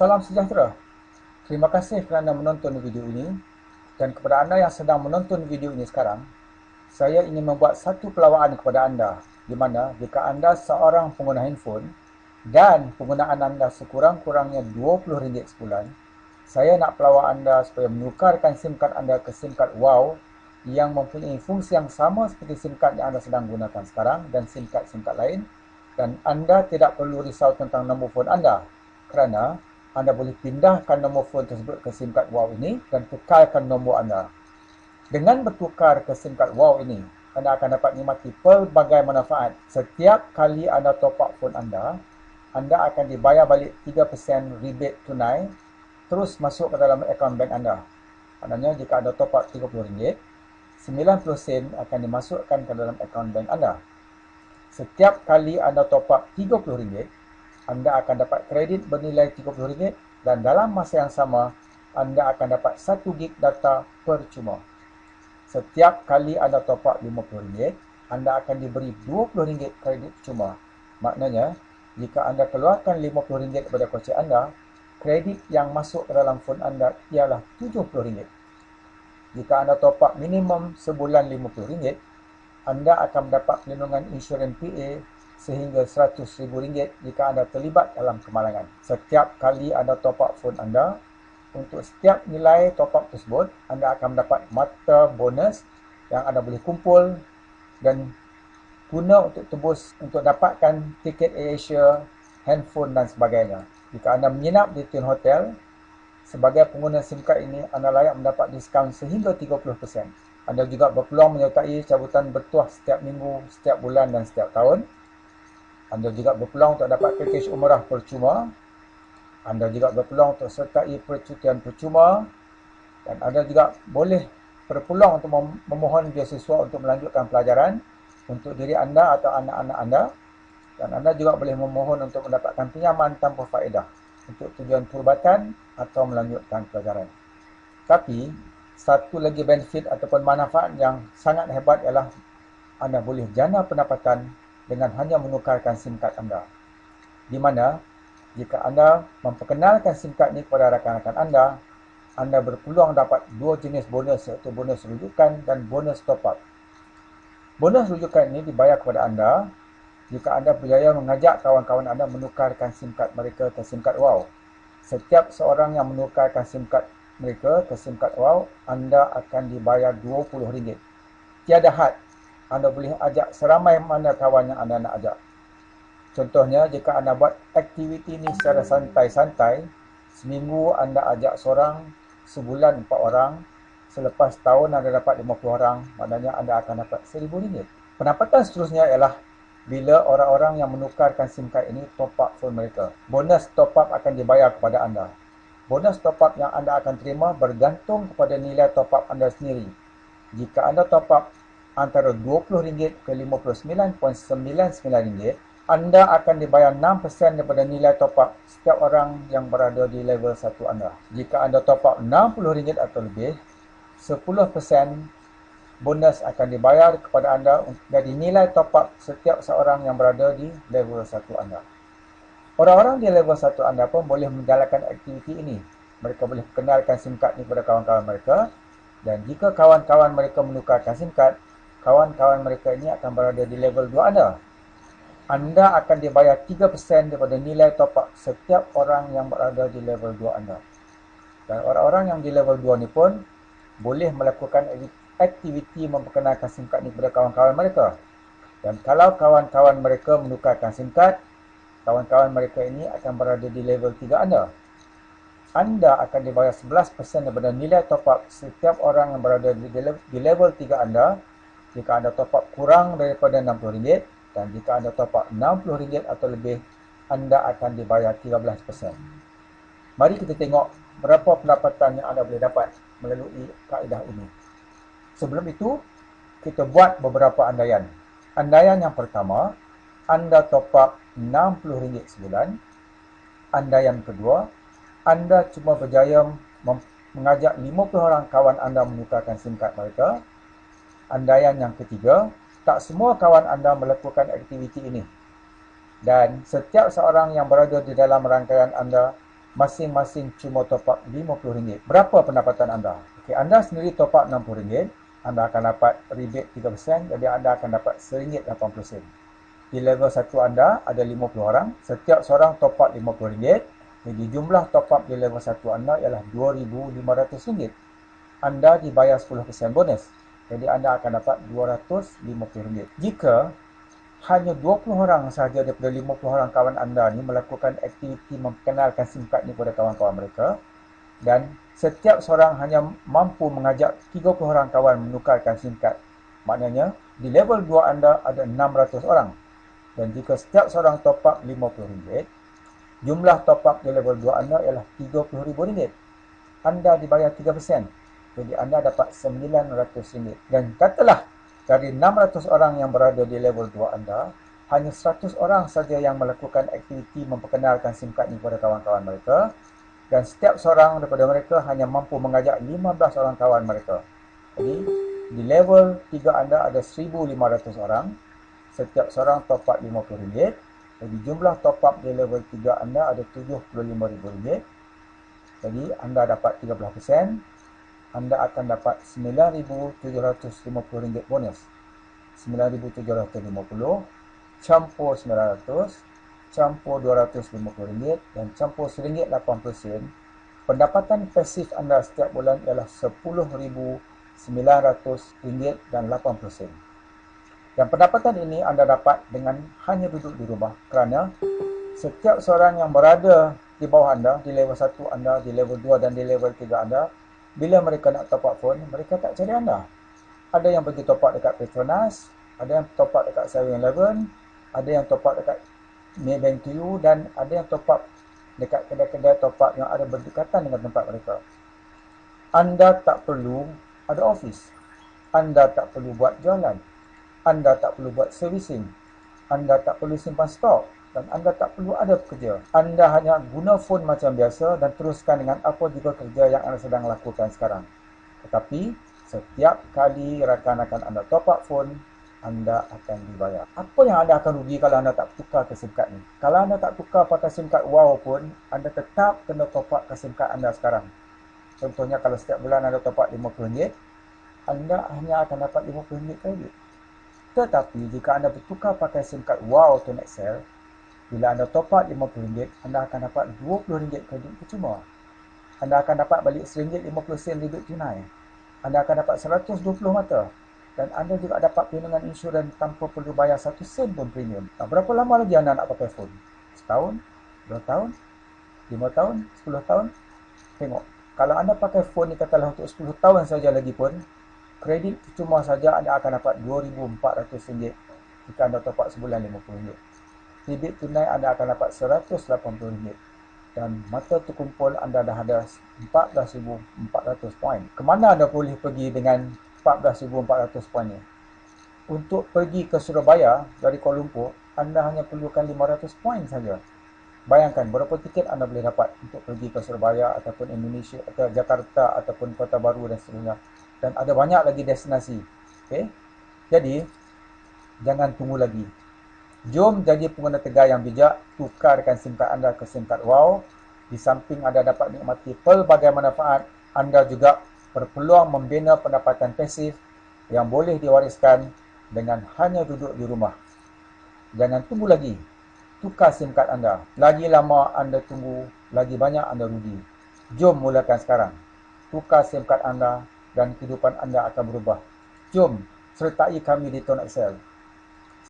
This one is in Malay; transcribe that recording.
Salam sejahtera. Terima kasih kerana menonton video ini. Dan kepada anda yang sedang menonton video ini sekarang, saya ingin membuat satu pelawaan kepada anda. Di mana jika anda seorang pengguna handphone dan penggunaan anda sekurang-kurangnya RM20 sebulan, saya nak pelawak anda supaya menukarkan SIM card anda ke SIM card WOW yang mempunyai fungsi yang sama seperti SIM card yang anda sedang gunakan sekarang dan SIM card-SIM card lain. Dan anda tidak perlu risau tentang nombor phone anda kerana anda boleh pindahkan nombor phone tersebut ke SIM card WOW ini dan kekalkan nombor anda. Dengan bertukar ke SIM card WOW ini, anda akan dapat nikmati pelbagai manfaat. Setiap kali anda top up phone anda, anda akan dibayar balik 3% rebate tunai terus masuk ke dalam akaun bank anda. Maknanya jika anda top up RM30, 90 sen akan dimasukkan ke dalam akaun bank anda. Setiap kali anda top up RM30, anda akan dapat kredit bernilai RM30 dan dalam masa yang sama, anda akan dapat 1 gig data percuma. Setiap kali anda top up RM50, anda akan diberi RM20 kredit percuma. Maknanya, jika anda keluarkan RM50 daripada kocek anda, kredit yang masuk ke dalam phone anda ialah RM70. Jika anda top up minimum sebulan RM50, anda akan mendapat perlindungan insurans PA sehingga RM100,000 jika anda terlibat dalam kemalangan. Setiap kali anda top up phone anda, untuk setiap nilai top up tersebut, anda akan mendapat mata bonus yang anda boleh kumpul dan guna untuk tebus untuk dapatkan tiket Asia, handphone dan sebagainya. Jika anda menginap di Twin Hotel, sebagai pengguna SIM card ini, anda layak mendapat diskaun sehingga 30%. Anda juga berpeluang menyertai cabutan bertuah setiap minggu, setiap bulan dan setiap tahun. Anda juga berpeluang untuk dapat pakej umrah percuma. Anda juga berpeluang untuk sertai percutian percuma. Dan anda juga boleh berpeluang untuk memohon beasiswa untuk melanjutkan pelajaran untuk diri anda atau anak-anak anda. Dan anda juga boleh memohon untuk mendapatkan pinjaman tanpa faedah untuk tujuan perubatan atau melanjutkan pelajaran. Tapi, satu lagi benefit ataupun manfaat yang sangat hebat ialah anda boleh jana pendapatan dengan hanya menukarkan SIM card anda. Di mana, jika anda memperkenalkan SIM card ini kepada rakan-rakan anda, anda berpeluang dapat dua jenis bonus iaitu bonus rujukan dan bonus top up. Bonus rujukan ini dibayar kepada anda jika anda berjaya mengajak kawan-kawan anda menukarkan SIM card mereka ke SIM card WOW. Setiap seorang yang menukarkan SIM card mereka ke SIM card WOW, anda akan dibayar RM20. Tiada had anda boleh ajak seramai mana kawan yang anda nak ajak. Contohnya, jika anda buat aktiviti ini secara santai-santai, seminggu anda ajak seorang, sebulan empat orang, selepas tahun anda dapat 50 orang, maknanya anda akan dapat RM1,000. Pendapatan seterusnya ialah bila orang-orang yang menukarkan SIM card ini top up phone mereka. Bonus top up akan dibayar kepada anda. Bonus top up yang anda akan terima bergantung kepada nilai top up anda sendiri. Jika anda top up antara RM20 ke RM59.99, anda akan dibayar 6% daripada nilai top up setiap orang yang berada di level 1 anda. Jika anda top up RM60 atau lebih, 10% bonus akan dibayar kepada anda dari nilai top up setiap seorang yang berada di level 1 anda. Orang-orang di level 1 anda pun boleh menjalankan aktiviti ini. Mereka boleh kenalkan SIM card ini kepada kawan-kawan mereka dan jika kawan-kawan mereka menukarkan SIM card, kawan-kawan mereka ini akan berada di level 2 anda. Anda akan dibayar 3% daripada nilai top up setiap orang yang berada di level 2 anda. Dan orang-orang yang di level 2 ni pun boleh melakukan aktiviti memperkenalkan SIM card ni kepada kawan-kawan mereka. Dan kalau kawan-kawan mereka menukarkan SIM card, kawan-kawan mereka ini akan berada di level 3 anda. Anda akan dibayar 11% daripada nilai top up setiap orang yang berada di level 3 anda jika anda top up kurang daripada RM60 dan jika anda top up RM60 atau lebih, anda akan dibayar 13%. Mari kita tengok berapa pendapatan yang anda boleh dapat melalui kaedah ini. Sebelum itu, kita buat beberapa andaian. Andaian yang pertama, anda top up RM60 sebulan. Andaian kedua, anda cuma berjaya mengajak 50 orang kawan anda menukarkan SIM card mereka andaian yang ketiga, tak semua kawan anda melakukan aktiviti ini. Dan setiap seorang yang berada di dalam rangkaian anda masing-masing cuma top up RM50. Berapa pendapatan anda? Okay, anda sendiri top up RM60, anda akan dapat rebate 3%, jadi anda akan dapat RM1.80. Di level 1 anda ada 50 orang, setiap seorang top up RM50, jadi jumlah top up di level 1 anda ialah RM2,500. Anda dibayar 10% bonus, jadi anda akan dapat RM250. Jika hanya 20 orang sahaja daripada 50 orang kawan anda ni melakukan aktiviti memperkenalkan SIM card ni kepada kawan-kawan mereka dan setiap seorang hanya mampu mengajak 30 orang kawan menukarkan SIM card. Maknanya di level 2 anda ada 600 orang. Dan jika setiap seorang top up RM50, jumlah top up di level 2 anda ialah RM30,000. Anda dibayar 3%. Jadi anda dapat RM900. Dan katalah dari 600 orang yang berada di level 2 anda, hanya 100 orang saja yang melakukan aktiviti memperkenalkan SIM card ini kepada kawan-kawan mereka dan setiap seorang daripada mereka hanya mampu mengajak 15 orang kawan mereka. Jadi, di level 3 anda ada 1,500 orang. Setiap seorang top up RM50. Jadi, jumlah top up di level 3 anda ada RM75,000. Jadi, anda dapat 13% anda akan dapat RM9,750 bonus. RM9,750 campur RM900 campur RM250 dan campur RM1.80 pendapatan pasif anda setiap bulan ialah RM10,900 dan pendapatan ini anda dapat dengan hanya duduk di rumah kerana setiap seorang yang berada di bawah anda, di level 1 anda, di level 2 dan di level 3 anda bila mereka nak top up phone, mereka tak cari anda. Ada yang pergi top up dekat Petronas, ada yang top up dekat 7-Eleven, ada yang top up dekat Maybank you dan ada yang top up dekat kedai-kedai top up yang ada berdekatan dengan tempat mereka. Anda tak perlu ada office. Anda tak perlu buat jualan. Anda tak perlu buat servicing. Anda tak perlu simpan stok dan anda tak perlu ada pekerja. Anda hanya guna phone macam biasa dan teruskan dengan apa juga kerja yang anda sedang lakukan sekarang. Tetapi, setiap kali rakan-rakan anda top up phone, anda akan dibayar. Apa yang anda akan rugi kalau anda tak tukar ke SIM card ni? Kalau anda tak tukar pakai SIM card WOW pun, anda tetap kena top up ke SIM card anda sekarang. Contohnya kalau setiap bulan anda top up RM50, anda hanya akan dapat RM50 kredit. Tetapi jika anda bertukar pakai SIM card WOW to Nextel, bila anda top up RM50, anda akan dapat RM20 kredit percuma. Anda akan dapat balik RM1.50 rebate tunai. Anda akan dapat 120 mata. Dan anda juga dapat perlindungan insurans tanpa perlu bayar satu sen pun premium. Nah, berapa lama lagi anda nak pakai phone? Setahun? Dua tahun? Lima tahun? Sepuluh tahun? Tengok. Kalau anda pakai phone ni katalah untuk 10 tahun saja lagi pun, kredit percuma saja anda akan dapat RM2,400 jika anda top up sebulan RM50 debit tunai anda akan dapat RM180 dan mata terkumpul anda dah ada 14,400 poin. Kemana anda boleh pergi dengan 14,400 poin ni? Untuk pergi ke Surabaya dari Kuala Lumpur, anda hanya perlukan 500 poin saja. Bayangkan berapa tiket anda boleh dapat untuk pergi ke Surabaya ataupun Indonesia atau Jakarta ataupun Kota Baru dan seterusnya. Dan ada banyak lagi destinasi. Okay? Jadi, jangan tunggu lagi. Jom jadi pengguna tegar yang bijak, tukarkan SIM card anda ke SIM card WOW. Di samping anda dapat nikmati pelbagai manfaat, anda juga berpeluang membina pendapatan pasif yang boleh diwariskan dengan hanya duduk di rumah. Jangan tunggu lagi. Tukar SIM card anda. Lagi lama anda tunggu, lagi banyak anda rugi. Jom mulakan sekarang. Tukar SIM card anda dan kehidupan anda akan berubah. Jom sertai kami di Tone Excel.